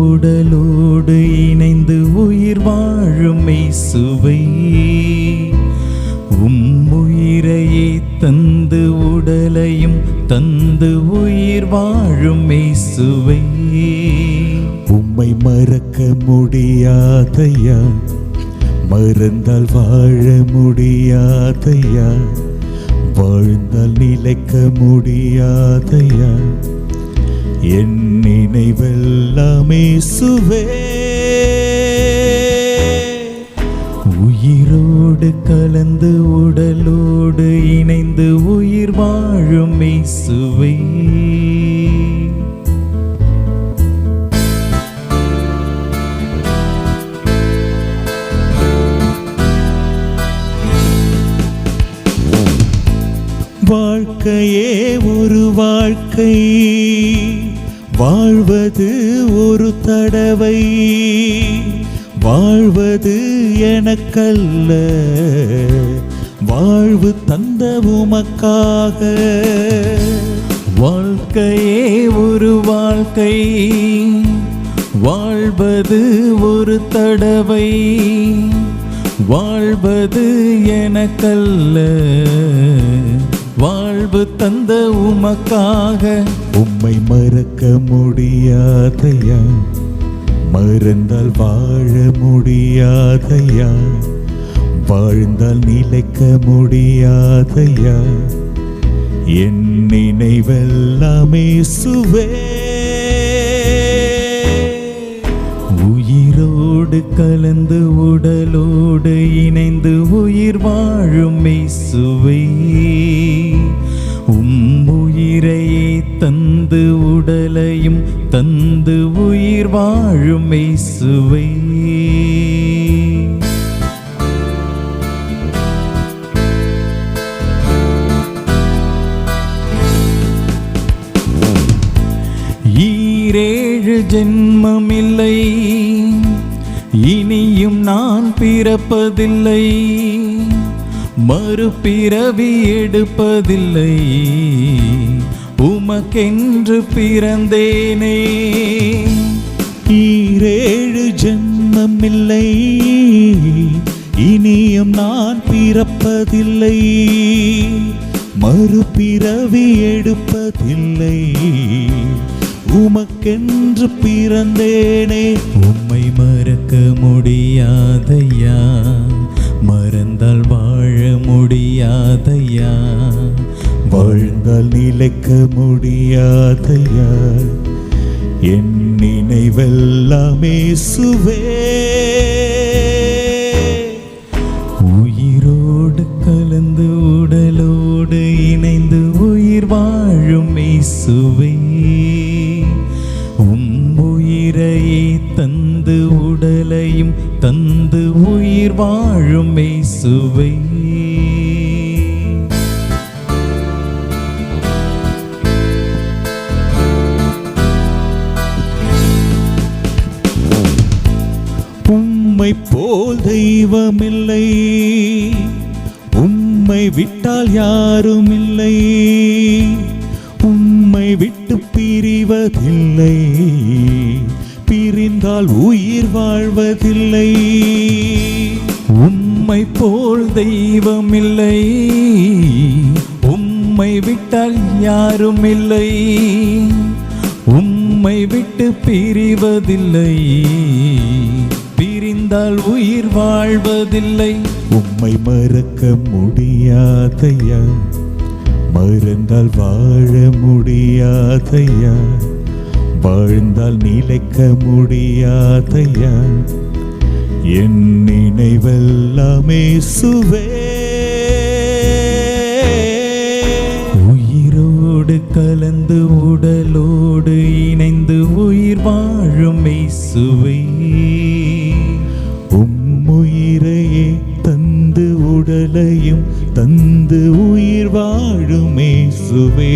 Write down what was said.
உடலோடு இணைந்து உயிர் வாழும் சுவை உம்முயிரையே தந்து உடலையும் தந்து உயிர் வாழும் சுவை உம்மை மறக்க முடியாதையா மறந்தால் வாழ முடியாதையா வாழ்ந்தால் நிலைக்க முடியாதையா என் நினைவெல்லாமே சுவே உயிரோடு கலந்து உடலோடு இணைந்து உயிர் வாழும் சுவை வாழ்க்கையே ஒரு வாழ்க்கை. வாழ்வது ஒரு தடவை. வாழ்வது எனக்கல்ல. வாழ்வு தந்த உமக்காக. வாழ்க்கையே ஒரு வாழ்க்கை. வாழ்வது ஒரு தடவை. வாழ்வது எனக்கல்ல. வாழ்வு தந்த உமக்காக. உம்மை மறக்க முடியாதையா. மறந்தால் வாழ முடியாதையா. வாழ்ந்தால் நிலைக்க முடியாதையா. என் நினைவெல்லாமே சுவே உயிரோடு கலந்து உடலோடு இணைந்து உயிர் வாழும் மெய்சுவே தந்து உடலையும் தந்து உயிர் வாழும் சுவை ஈரேழு ஜென்மமில்லை இனியும் நான் பிறப்பதில்லை மறுபிறவி எடுப்பதில்லை. உமக்கென்று பிறந்தேனே. ஈரேழு ஜென்மமில்லை. இனியும் நான் பிறப்பதில்லை. மறுபிறவி எடுப்பதில்லை. உமக்கென்று பிறந்தேனே. உம்மை மறக்க முடியாதையா மறந்தால் வாழ முடியாதையா வாழ்ந்தால் நிலைக்க முடியாதையா? என் நினைவெல்லாமே சுவே உயிரோடு கலந்து உடலோடு இணைந்து உயிர் வாழும் சுவை உம்முயிரையே தந்து உடலையும் தந்து உயிர் வாழும் சுவை உம்மை போல் தெய்வமில்லை. உம்மை விட்டால் யாரும் இல்லை உம்மை விட்டு பிரிவதில்லை. பிரிந்தால் உயிர் வாழ்வதில்லை. உம்மை போல் தெய்வமில்லை. உம்மை விட்டால் யாரும் இல்லை உம்மை விட்டு பிரிவதில்லை. மறந்தால் உயிர் வாழ்வதில்லை. உம்மை மறக்க முடியாதையா மறந்தால் வாழ முடியாதையா வாழ்ந்தால் நிலைக்க முடியாதையா என் நினைவெல்லாமே சுவே. உயிரோடு கலந்து உடலோடு இணைந்து உயிர் வாழும் இசுவே தந்து உயிர் வாழுமே சுவே